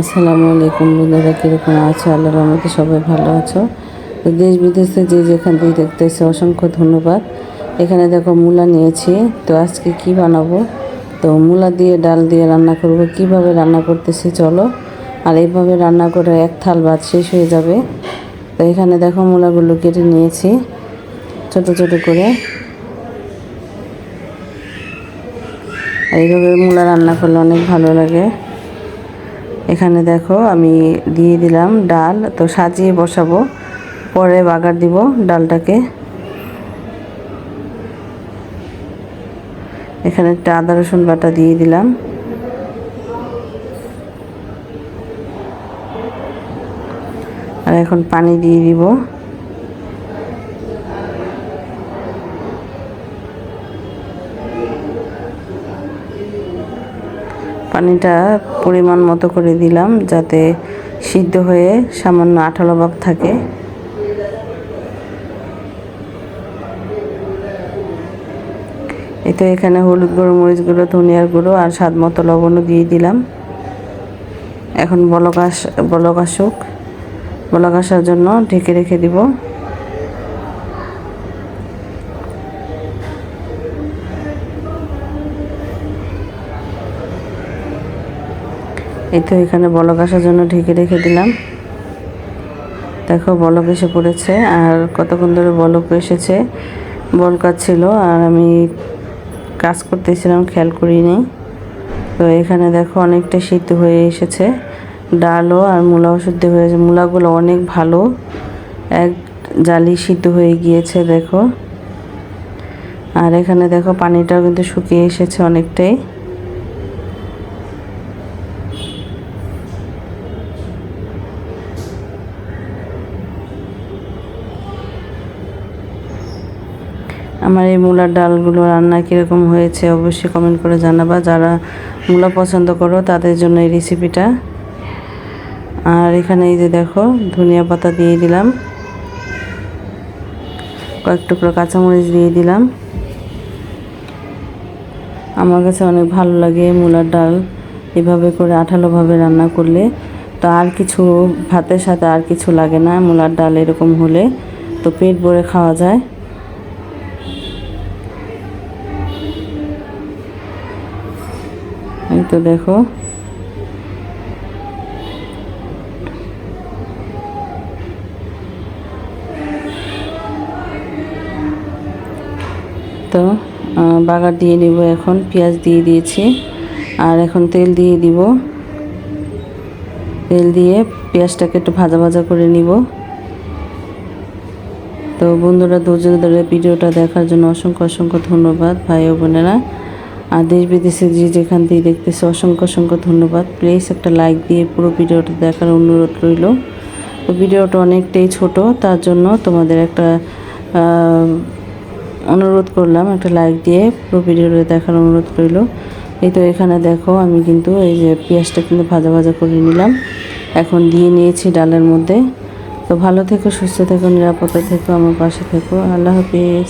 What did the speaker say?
আসসালামু আলাইকুম বন্ধুরা, কীরকম আছো? আল্লাহর রহমতে সবাই ভালো আছো। তো দেশ বিদেশে যে যেখান থেকে দেখতেছে, অসংখ্য ধন্যবাদ। এখানে দেখো মূলা নিয়েছি। তো আজকে কি বানাবো? তো মূলা দিয়ে ডাল দিয়ে রান্না করব। কীভাবে রান্না করতেছি চলো। আর এইভাবে রান্না করে এক থাল ভাত শেষ হয়ে যাবে। তো এখানে দেখো মূলাগুলো কেটে নিয়েছি, ছোট ছোট করে। এইভাবে মূলা রান্না করলে অনেক ভালো লাগে। এখানে দেখো আমি দিয়ে দিলাম ডাল, তো সাজিয়ে বসাবো। পরে বাগার দিব ডালটাকে। এখানে একটা আদা, রসুন বাটা দিয়ে দিলাম। আর এখন পানি দিয়ে দিব। পানিটা পরিমাণ মতো করে দিলাম যাতে সিদ্ধ হয়ে সামান্য আঠালো ভাব থাকে। এই তো এখানে হলুদ গুঁড়ো, মরিচ গুঁড়ো, ধনিয়ার গুঁড়ো আর স্বাদ মতো লবণও দিয়ে দিলাম। এখন বলক আস, বলক আসুক। বলক আসার জন্য ঢেকে রেখে দিব। এই তো এখানে বলক আসার জন্য ঢেকে রেখে দিলাম। দেখো বলক এসে পড়েছে, আর কতক্ষণ ধরে বলক এসেছে। বলকার ছিল, আর আমি কাজ করতেছিলাম, খেয়াল করিনি। তো এখানে দেখো অনেকটা সিদ্ধ হয়ে এসেছে, ডালও আর মূলাও সিদ্ধ হয়েছে মূলাগুলো অনেক ভালো, এক জালি সিদ্ধ হয়ে গিয়েছে, দেখো। আর এখানে দেখো পানিটাও কিন্তু শুকিয়ে এসেছে অনেকটাই। আমার এই মূলার ডালগুলো রান্না কীরকম হয়েছে অবশ্যই কমেন্ট করে জানাবা। যারা মূলা পছন্দ করো, তাদের জন্য এই রেসিপিটা আর এখানে এই যে দেখো, ধনিয়া পাতা দিয়ে দিলাম। কয়েক টুকরো কাঁচামরিচ দিয়ে দিলাম। আমার কাছে অনেক ভালো লাগে মূলার ডাল এভাবে করে আঠালোভাবে রান্না করলে। তো আর কিছু ভাতের সাথে আর কিছু লাগে না, মূলার ডাল এরকম হলে। তো পেট ভরে খাওয়া যায়। তো দেখো। তো বাগার দিয়ে নিব এখন, পেঁয়াজ দিয়ে দিয়েছি। আর এখন তেল দিয়ে দিব। তেল দিয়ে পেঁয়াজটাকে একটু ভাজা ভাজা করে নিব। তো বন্ধুরা, ধৈর্য ধরে ভিডিওটা দেখার জন্য অসংখ্য অসংখ্য ধন্যবাদ, ভাই ও বোনেরা। আর দেশ বিদেশে যে যেখান থেকে দেখতেছে, অসংখ্য অসংখ্য ধন্যবাদ। প্লিজ একটা লাইক দিয়ে পুরো ভিডিওটা দেখার অনুরোধ রইল। তো ভিডিওটা অনেকটাই ছোট, তার জন্য তোমাদের একটা অনুরোধ করলাম, একটা লাইক দিয়ে পুরো ভিডিওটা দেখার অনুরোধ রইল। এই তো এখানে দেখো, আমি কিন্তু এই যে পেঁয়াজটা কিন্তু ভাজা ভাজা করে নিলাম। এখন দিয়ে নিয়েছি ডালের মধ্যে। তো ভালো থেকো, সুস্থ থেকো, নিরাপদে থেকো, আমার পাশে থেকো। আল্লাহ হাফিজ।